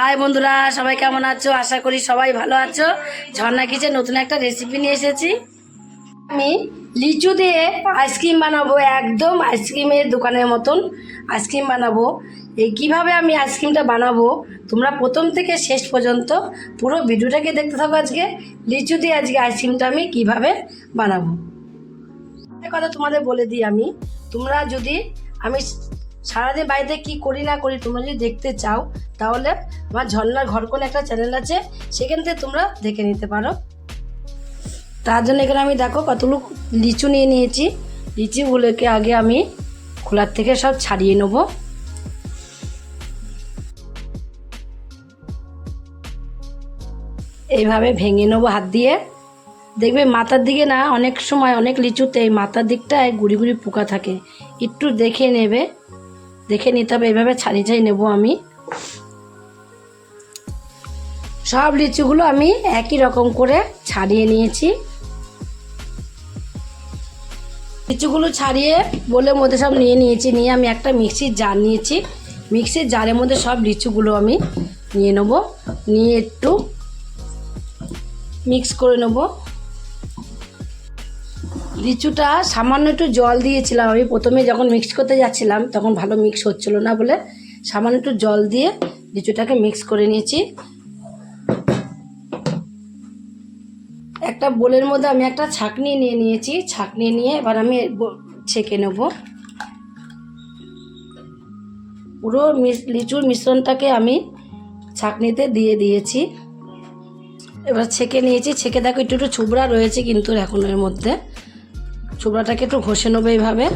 High বন্ধুরা, সবাই কেমন আছো? আশা করি সবাই ভালো আছো। ঝর্ণা কিচেন নতুন একটা রেসিপি নিয়ে এসেছি। আমি লিচু দিয়ে আইসক্রিম বানাবো, একদম আইসক্রিমের দোকানের মতন আইসক্রিম বানাবো। এই কীভাবে আমি আইসক্রিমটা বানাবো, তোমরা প্রথম থেকে শেষ পর্যন্ত পুরো ভিডিওটাকে দেখতে থাকো আজকে, লিচু দিয়ে আজকে আইসক্রিমটা আমি কীভাবে বানাবো। কথা তোমাদের বলে দিই আমি, তোমরা যদি আমি সারাদিন বাড়িতে কি করি না করি তোমরা যদি দেখতে চাও, তাহলে আমার ঝর্নার ঘর কোন একটা চ্যানেল আছে, সেখান থেকে তোমরা দেখে নিতে পারো। তার জন্য এখানে আমি দেখো কতগুলো লিচু নিয়ে নিয়েছি। লিচুগুলোকে আগে আমি খোলার থেকে সব ছাড়িয়ে নেব। এইভাবে ভেঙে নেব হাত দিয়ে। দেখবে মাথার দিকে না, অনেক সময় অনেক লিচুতে এই মাথার দিকটায় গুড়ি গুড়ি পোকা থাকে। একটু দেখে নেবে। দেখে নিতে হবে, এভাবে ছাড়িয়ে ছাড়িয়ে নেব আমি। সব লিচুগুলো আমি একই রকম করে ছাড়িয়ে নিয়েছি। লিচুগুলো ছাড়িয়ে বলে মধ্যে সব নিয়ে নিয়েছি, নিয়ে আমি একটা মিক্সির জার নিয়েছি। মিক্সির জারের মধ্যে সব লিচুগুলো আমি নিয়ে নেব, নিয়ে একটু মিক্স করে নেব। লিচুটা সামান্য একটু জল দিয়েছিলাম। আমি প্রথমে যখন মিক্স করতে যাচ্ছিলাম, তখন ভালো মিক্স হচ্ছিল না বলে সামান্য একটু জল দিয়ে লিচুটাকে মিক্স করে নিয়েছি। একটা বোলের মধ্যে আমি একটা ছাঁকনি নিয়ে নিয়েছি। ছাঁকনি নিয়ে এবার আমি ছেঁকে নেব। পুরো লিচুর মিশ্রণটাকে আমি ছাঁকনিতে দিয়ে দিয়েছি। এবার ছেঁকে নিয়েছি। ছেঁকে দেখো একটু একটু ছুবড়া রয়েছে কিন্তু এখন এর মধ্যে। চুবড়াটাকে একটু ঘষে নেব এইভাবে।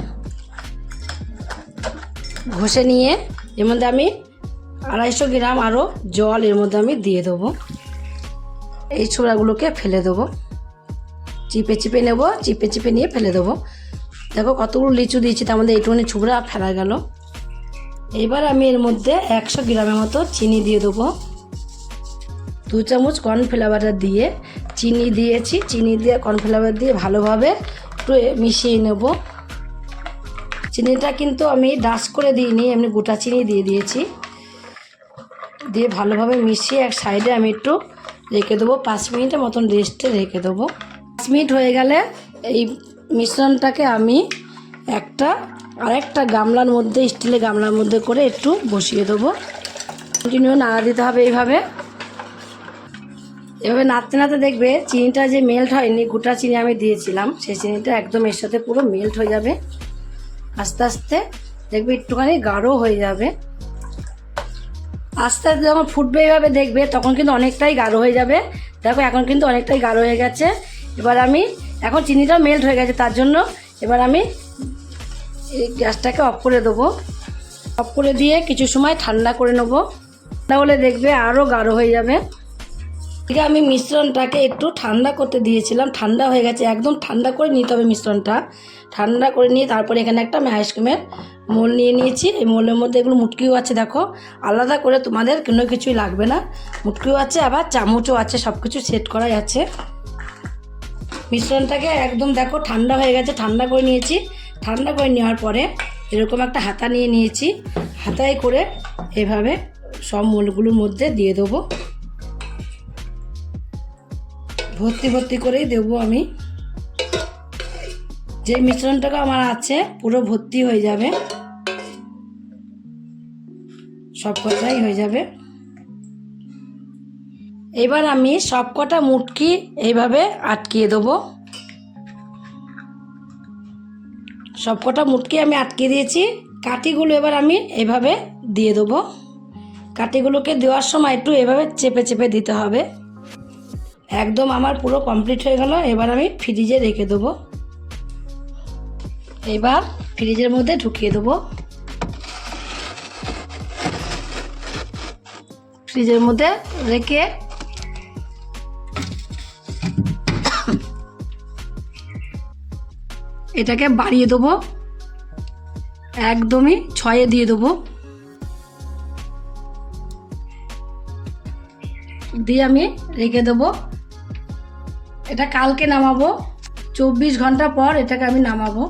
ঘষে নিয়ে এর মধ্যে আমি আড়াইশো গ্রাম আরও জল এর মধ্যে আমি দিয়ে দেবো। এই ছোবড়াগুলোকে ফেলে দেবো। চিপে চিপে নেব, চিপে চিপে নিয়ে ফেলে দেবো। দেখো কতগুলো লিচু দিয়েছি, তার মধ্যে এইটুকুনি ছুবড়া ফেলা গেল। এবার আমি এর মধ্যে একশো গ্রামের মতো চিনি দিয়ে দেবো। দু চামচ কর্নফ্লাওয়ারটা দিয়ে চিনি দিয়েছি। চিনি দিয়ে কর্নফ্লাওয়ার দিয়ে ভালোভাবে একটু মিশিয়ে নেব। চিনিটা কিন্তু আমি ডাস্ট করে দিইনি, এমনি গোটা চিনি দিয়ে দিয়েছি। দিয়ে ভালোভাবে মিশিয়ে এক সাইডে আমি একটু রেখে দেবো, পাঁচ মিনিটের মতন রেস্টে রেখে দেবো। পাঁচ মিনিট হয়ে গেলে এই মিশ্রণটাকে আমি একটা, আরেকটা গামলার মধ্যে, স্টিলের গামলার মধ্যে করে একটু বসিয়ে দেবো। কন্টিনিউ নাড়া দিতে হবে এইভাবে। এভাবে নাড়তে নাড়তে দেখবে চিনিটা যে মেল্ট হয়নি, গোটা চিনি আমি দিয়েছিলাম, সেই চিনিটা একদম এর সাথে পুরো মেল্ট হয়ে যাবে। আস্তে আস্তে দেখবে একটুখানি গাঢ় হয়ে যাবে। আস্তে আস্তে যখন ফুটবে এইভাবে দেখবে, তখন কিন্তু অনেকটাই গাঢ় হয়ে যাবে। দেখো এখন কিন্তু অনেকটাই গাঢ় হয়ে গেছে। এবার আমি, এখন চিনিটাও মেল্ট হয়ে গেছে, তার জন্য এবার আমি এই গ্যাসটাকে অফ করে দেবো। অফ করে দিয়ে কিছু সময় ঠান্ডা করে নেব। তাহলে দেখবে আরও গাঢ় হয়ে যাবে। ঠিক আমি মিশ্রণটাকে একটু ঠান্ডা করতে দিয়েছিলাম। ঠান্ডা হয়ে গেছে, একদম ঠান্ডা করে নিতে হবে মিশ্রণটা। ঠান্ডা করে নিয়ে তারপরে এখানে একটা আমি আইসক্রিমের মোল নিয়ে নিয়েছি। এই মোলের মধ্যে এগুলো মুটকিও আছে, দেখো। আলাদা করে তোমাদের কোনো কিছুই লাগবে না। মুটকিও আছে, আবার চামচও আছে সব কিছু সেট করাই আছে। মিশ্রণটাকে একদম দেখো ঠান্ডা হয়ে গেছে, ঠান্ডা করে নিয়েছি। ঠান্ডা করে নেওয়ার পরে এরকম একটা হাতা নিয়ে নিয়েছি। হাতায় করে এভাবে সব মোলগুলোর মধ্যে দিয়ে দেবো। ভর্তি ভর্তি করেই দেবো আমি। যে মিশ্রণটাকে আমার আছে, পুরো ভর্তি হয়ে যাবে। সব কটাই হয়ে যাবে। এবার আমি সব কটা মুটকি এইভাবে আটকিয়ে দেবো। সব কটা মুটকি আমি আটকে দিয়েছি। কাঠিগুলো এবার আমি এইভাবে দিয়ে দেবো। কাঠিগুলোকে দেওয়ার সময় একটু এভাবে চেপে চেপে দিতে হবে। একদম আমার পুরো কমপ্লিট হয়ে গেল, এবার আমি ফ্রিজে রেখে দেবো। এবার ফ্রিজের মধ্যে ঢুকিয়ে দেবো। ফ্রিজের মধ্যে রেখে এটাকে বাড়িয়ে দেবো। একদমই ছয়ে দিয়ে দেবো। দিয়ে আমি রেখে দেবো। এটা কালকে নামাবো। চব্বিশ ঘণ্টা পর এটাকে আমি নামাবো।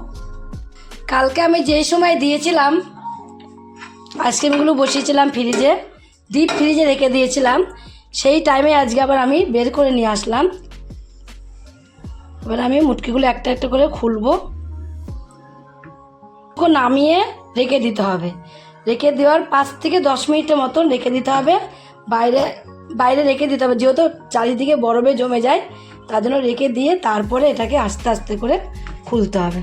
কালকে আমি যেই সময় দিয়েছিলাম, আইসক্রিমগুলো বসিয়েছিলাম ফ্রিজে, ডিপ ফ্রিজে রেখে দিয়েছিলাম, সেই টাইমে আজকে আবার আমি বের করে নিয়ে আসলাম। এবার আমি মুটকিগুলো একটা একটা করে খুলবো। নামিয়ে রেখে দিতে হবে। রেখে দেওয়ার পাঁচ থেকে দশ মিনিটের মতন রেখে দিতে হবে। বাইরে বাইরে রেখে দিতে হবে। যেহেতু চারিদিকে বরফে জমে যায় তার জন্য রেখে দিয়ে তারপরে এটাকে আস্তে আস্তে করে খুলতে হবে।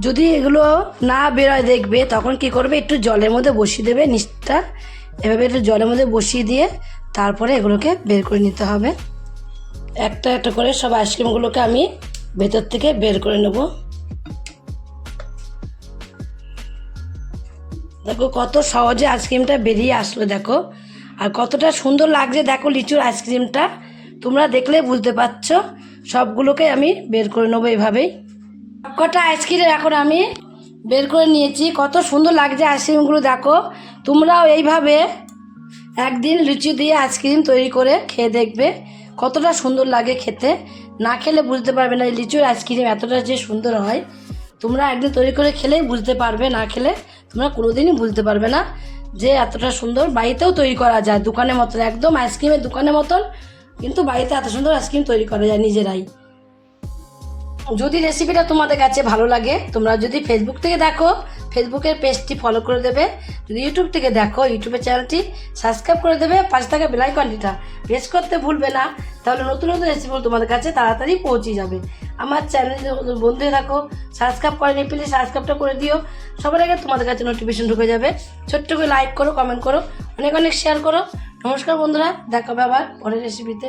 যদি এগুলো না বেরোয় দেখবে, তখন কি করবে? একটু জলের মধ্যে বসিয়ে দেবে নিচটা। এভাবে একটু জলের মধ্যে বসিয়ে দিয়ে তারপরে এগুলোকে বের করে নিতে হবে। একটা একটা করে সব আইসক্রিমগুলোকে আমি ভেতর থেকে বের করে নেব। দেখো কত সহজে আইসক্রিমটা বেরিয়ে আসলো, দেখো। আর কতটা সুন্দর লাগছে, দেখো লিচুর আইসক্রিমটা। তোমরা দেখলে বুঝতে পারছ। সবগুলোকে আমি বের করে নেব এইভাবেই কটা আইসক্রিম এখন আমি বের করে নিয়েছি। কত সুন্দর লাগছে আইসক্রিমগুলো, দেখো। তোমরাও এইভাবে একদিন লিচু দিয়ে আইসক্রিম তৈরি করে খেয়ে দেখবে। কতটা সুন্দর লাগে খেতে। না খেলে বুঝতে পারবে না লিচুর আইসক্রিম এতটা যে সুন্দর হয়। তোমরা একদিন তৈরি করে খেলেই বুঝতে পারবে, না খেলে তোমরা কোনোদিনই বুঝতে পারবে না যে এতটা সুন্দর। বাড়িতেও তৈরি করা যায়, দোকানের মতন, একদম আইসক্রিমের দোকানের মতন। কিন্তু বাড়িতে এত সুন্দর আইসক্রিম তৈরি করা যায় নিজেরাই। যদি রেসিপিটা তোমাদের কাছে ভালো লাগে, তোমরা যদি ফেসবুক থেকে দেখো ফেসবুকের পেজটি ফলো করে দেবে। যদি ইউটিউব থেকে দেখো ইউটিউবের চ্যানেলটি সাবস্ক্রাইব করে দেবে, পাশে থাকা বেলাইকনটিটা প্রেস করতে ভুলবে না, তাহলে নতুন নতুন রেসিপিগুলো তোমাদের কাছে তাড়াতাড়ি পৌঁছে যাবে। আমার চ্যানেল বন্ধু হয়ে থাকো সাবস্ক্রাইব করেনি প্লিজ সাবস্ক্রাইবটা করে দিও। সবার আগে তোমাদের কাছে নোটিফিকেশন ঢুকে যাবে। ছোট্ট করে লাইক করো কমেন্ট করো, অনেক অনেক শেয়ার করো। নমস্কার বন্ধুরা দেখাবে আবার পরের রেসিপিতে